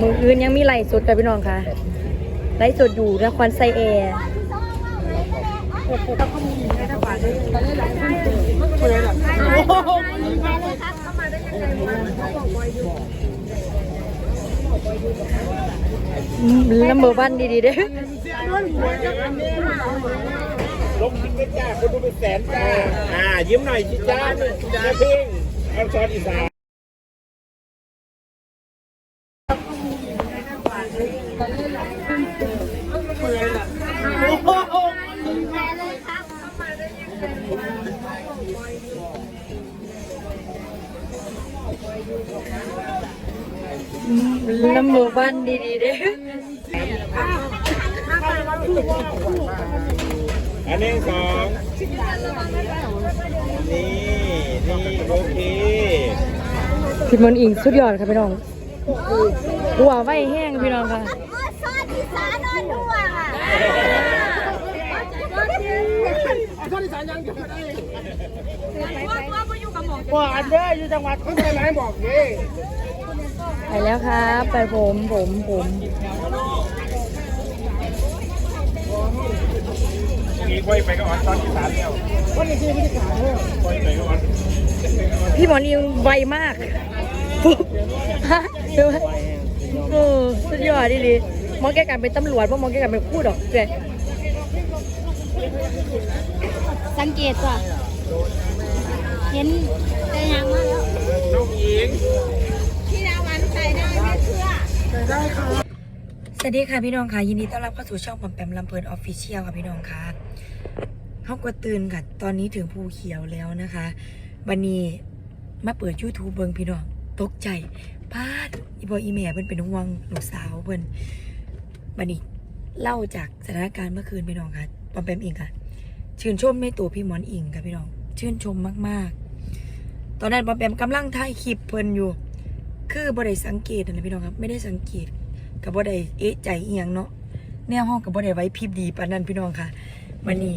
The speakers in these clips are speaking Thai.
มืออื่นยังมีไหลฟ์สดกับพี่น้องค่ะไหลฟ์สดอยู่นครไซแอร์นัมเบอร์วันดีๆเด้อ ลงทิ้งก็จ้าคนดูเป็นแสนจ้า อ่า ยิ้มหน่อยจิจ้าหนึ่งจ้าพิงเอาซอนอีสานนัมเบอร์วันดีๆเด้อ อันนี้สองนี่ นี่โอเคพี่มนต์อิงสุดยอดค่ะพี่น้องหัวไว้แห้งพี่น้องค่ะซอสที่สานอนทั่วค่ะว่าอันเด้ออยู่จังหวัดเขาจะไหนบอกนี่ไปแล้วครับ ไปผมผมผม มีคุยไปก็ออนซอนอีสานแล้วคนนี้ที่ไม่ได้ขายเนี่ยคุยไปก็ออนพี่มนต์อิงไวมากปุ๊บฮะเดี๋ยวนะเออสุดยอดดีๆมองแกกันเป็นตำรวจเพราะมองแกกันเป็นพูดดอกเด็สังเกตว่ะเห็นแต่ยังมาแล้วน้องหญิงพี่ดาวันใส่ได้ไม่เชื่อส สวัสดีค่ะพี่น้องค่ะยินดีต้อนรับเข้าสู่ช่องปอมแปมลำเพลินออฟฟิเชียลค่ะพี่น้องค่ะเขาก็ตื่นค่ะตอนนี้ถึงภูเขียวแล้วนะคะวันนี้มาเปิด YouTube เบิงพี่น้องตกใจพาดอีบอยอีแม่เพิ่นเป็นห่วงลูกสาวเพิ่นวันนี้เล่าจากสถานการณ์เมื่อคืนพี่น้องค่ะปอมแปมเองค่ะ ชื่นชมในตัวพี่หมอนอิงค่ะพี่น้อง ชื่นชมมากๆ ตอนนั้นปอมแปมกำลังถ่ายคลิปเพิ่นอยู่ คือบ่ได้สังเกตนะพี่น้องครับ ไม่ได้สังเกต กับบ่ได้เอะใจอีหยังเนาะแนวห้องกับบ่ได้ไว้พริบดีปานนั้นพี่น้องค่ะวันนี้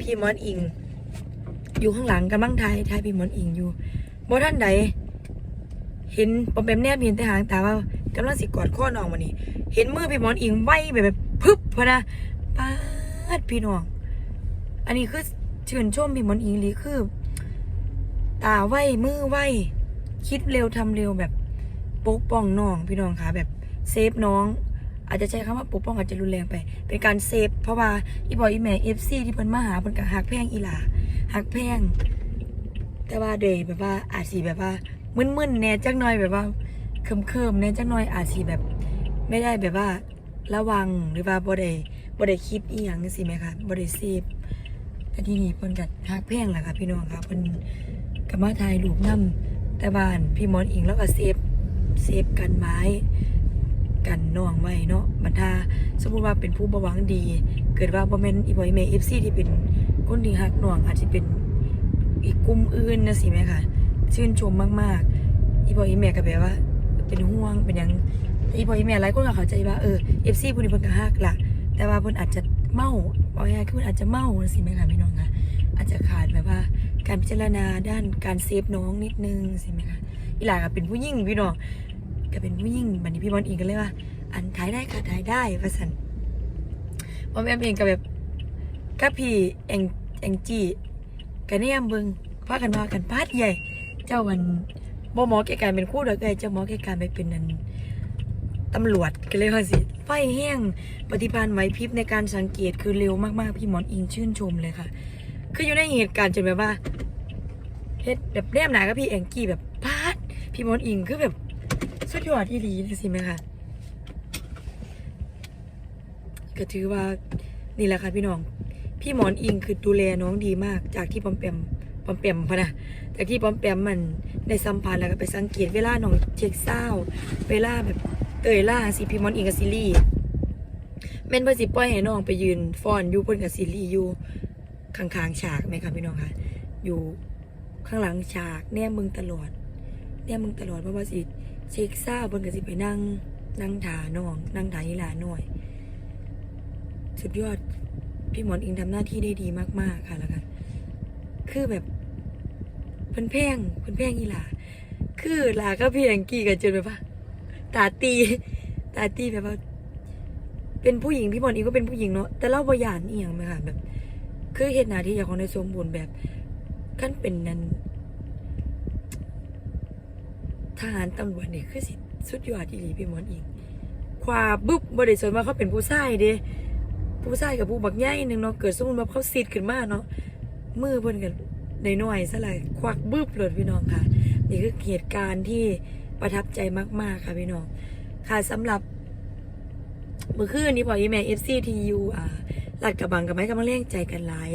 พี่มอนอิง อยู่ข้างหลังกำลังถ่ายถ่ายพี่มอนอิงอยู่บ่ท่านใดเห็นปอมแปมแนบเห็นแต่หางตาว่ากำลังสิกอดข้อน้องวันนี้ เห็นมือพี่มอนอิงไวแบบแบบพึบพะนะปาดพี่น้อง อันนี้คือเชื่นชมพี่มอนอิงหรือคือ ตาไวมือไวคิดเร็วทำเร็วแบบปกป้องน้องพี่น้องคะแบบ เซฟน้อง อาจจะใช้คำว่าปกป้องอาจจะรุนแรงไป เป็นการเซฟเพราะว่าอีบอยอีแม่เอฟซีที่เพิ่นมาหาเพิ่นก็หักแพงอีหลาหักแพงแต่ว่าเดยแบบว่าอาจสีแบบว่ามึนๆแน่จักหน่อยแบบว่าเคิมๆแน่จักหน่อยอาจสีแบบ ไม่ได้แบบว่าระวังหรือว่าบ่ได้บ่ได้คิดอีหยังสิไหมคะบ่ได้เซฟแต่ที่นี่เพิ่นกัฮักแพงแหละค่ะพี่น้องค่ะเพิ่นก็มาถ่ายรูปนํแต่บ้านพี่มอนอิงแล้วก็เซฟเซฟกันไม้ กันน้องไว้เนาะบรรดาสมมุติว่าเป็นผู้บวังดี เกิดว่าบ่แม่นอีบอยแม่ FC ที่เป็นคนที่ฮักน้องอาจจะเป็นอีกกลุ่มอื่นนะสิแม่ค่ะ ชื่นชมมากๆ อีบอยอีแม่ก็แบบว่า เป็นห่วงเป็นหยังอีบอยอีแม่หลายคนก็เข้าใจว่าเออ FC ผู้นี้เพิ่นก็ฮักล่ะ แต่ว่าเพิ่นอาจจะเมาบอกง่ายคือเพิ่นอาจจะเมาสิแม่ค่ะพี่น้องคะอาจจะขาดแบบว่าการพิจารณาด้านการเซฟน้องนิดนึงสิแม่ค่ะอีหลาก็เป็นผู้หญิงพี่น้อง ก็เป็นผู้หญิงบัดนี้พี่บอลเองก็เลยว่า อันถ่ายได้ค่ะถ่ายได้ว่าซั่นบอมแอมเองก็แบบกับพี่แองแองจี้ก็แนมเบิงพากันว่ากันปาดใหญ่ เจ้าวันบ่หมอแก่การเป็นคู่ดอกเอ้ยเจ้าหมอแก่การไปเป็นนันตำรวจก็เลยว่าสิไฟแห้งปฏิภาณไหวพริบในการสังเกตคือเร็วมากๆ พี่หมอนอิงชื่นชมเลยค่ะ คืออยู่ในเหตุการณ์จนแบบว่าเฮ็ดแบบแนมหนากับพี่แองกี้แบบพาดพี่หมอนอิงคือแบบ สุดยอดอีหลีสิไหมคะก็ถือว่านี่แหละค่ะพี่น้อง พี่หมอนอิงคือดูแลน้องดีมาก จากที่ปอมแปมปอมแปมพะนะจากที่ปอมแปมมันได้สัมพันธ์แล้วก็ไปสังเกตเวลาน้องเช็คเศร้า เวลาแบบเตยล่าสิพี่มอนอิงกับซิลี่แม่นเพื่อสิปล่อยให้น้องไปยืนฟ้อนอยู่บนกับซิลี่อยู่ข้างๆฉากไหมคะพี่น้องคะอยู่ข้างหลังฉากแนมมึงตลอดแนมมึงตลอดเพราะว่าสิ เช็คซ่าบนกับสิไปนั่ง นั่งถาน้อง นั่งถาอีหลาหน่อย สุดยอด พี่หมอนอิงทำหน้าที่ได้ดีมากๆค่ะแล้วกัน คือแบบเพิ่นแพงเพิ่นแพงอีหลา คือหลาก็เพียงกี่กันจนแบบว่าตาตี ตาตีแบบว่า เป็นผู้หญิงพี่บอลเองก็เป็นผู้หญิงเนาะ แต่เล่าบยานอียงไหมค่ะแบบ คือเหตุหนาที่อยากของในสมบูรณ์แบบขั้นเป็นนั้น ทหารตำรวจนี่คือสิสุดยอดอีหลีพี่มอนอีกควาบึ๊บบริสุทธิ์มาเขาเป็นผู้ชายเด้ผู้ชายกับผู้บักใหญ่หนึ่งเนาะเกิดสมมติว่าเขาสิทธิขึ้นมาเนาะมือเพิ่นกันในหน่อยซะเลยควักบึ๊บเลยพี่น้องค่ะ นี่คือเหตุการณ์ที่ประทับใจมากๆค่ะพี่น้อง ค่ะสำหรับเมื่อคืนนี้พอยีแม่เอฟซีทียูอ่าลัดกระบังกับไม้กำลังเร่งใจกันหลาย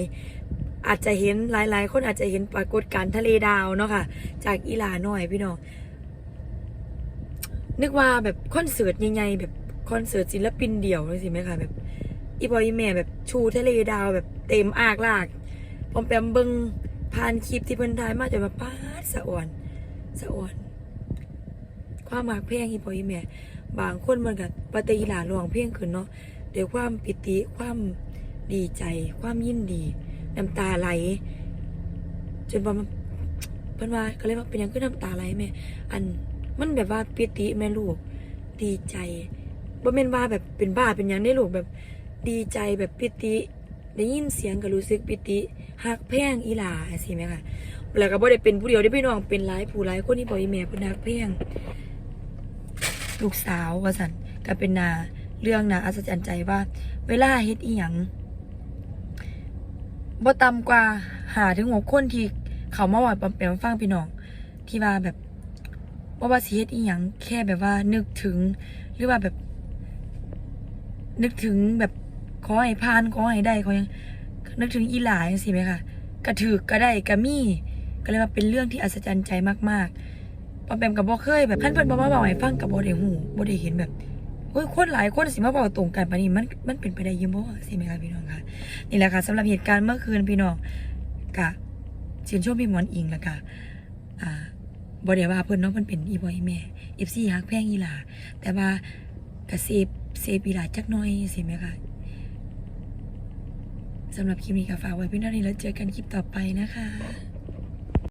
อาจจะเห็นหลายๆ คนอาจจะเห็นปรากฏการณ์ทะเลดาวเนาะค่ะ จากอีลาหน่อยพี่น้อง นึกว่าแบบคอนเสิร์ตใหญ่ๆแบบคอนเสิร์ตศิลปินเดี่ยวเลยสิไหมคะแบบ อีพออีแม่แบบชูทะเลดาวแบบเต็มอากลากพอมแปมเบิงผ่านคลิปที่เพิ่นถ่ายมาจนมาป้าดสะอ่อนสะอ่อนความหมากเพลงอีพออีแม่บางคนมันกับปฏิหลาลวงเพลงขึ้นเนาะเดี๋ยวความปิติความดีใจ ความยินดีน้ำตาไหล จนว่ามันเพิ่นว่าก็เลยว่าเป็นยังคือน้ำตาไหลแม่อัน มันแบบว่าปิติแม่ลูก ดีใจบ่แม่นว่าแบบเป็นบ้าเป็นหยังได้ลูกแบบ ดีใจแบบปิติ ได้ยินเสียงก็รู้สึกปิติฮักแพงอีหลาสิแม่ค่ะแล้วก็บ่ได้เป็นผู้เดียวได้พี่น้องเป็นหลายผู้หลายคนที่บอกอีแม่เพิ่นฮักแพงลูกสาวว่าสันก็เป็นนาเรื่องนาอัศจรรย์ใจว่า เวลาเฮ็ดอีหยังบ่ต่ำกว่าหาถึงหกคนที่เขามาว่าปอมแปมฟังพี่น้อง ที่ว่าแบบ ว่าว่าสิเฮ็ดอีหยังแค่แบบว่านึกถึง หรือว่าแบบ นึกถึงแบบขอให้พานขอให้ได้ขอยังนึกถึงอีหลาจังซี่ไหมคะกระถือกก็ได้กระมี่ก็เลยว่าเป็นเรื่องที่อัศจรรย์ใจมากๆปอมแปมกับบ่เคยแบบขั้นเพิ่นบ่มาบอกให้ฟังกับบ่ได้ฮู้บ่ได้เห็นแบบโอ้ยคนหลายคนสิมาบอกตรงกันปานนี้มันมันเป็นไปได้อยังบ่สิแม่คะพี่น้องคะนี่แหละค่ะสำหรับเหตุการณ์เมื่อคืนพี่น้องกะชื่นชมพี่หมอนอิงล้วก็อ่า บ่ได้ว่าเพิ่นเนาะเพิ่นเป็นอีบอีแม่เอฟซีฮักแพงอีหลาแต่ว่ากะเซฟเซฟอีหลาจักหน่อยสิแม่ค่ะสำหรับคลิปนี้ก็ฝากไว้เพียงเท่านี้แล้วเจอกันคลิปต่อไปนะคะ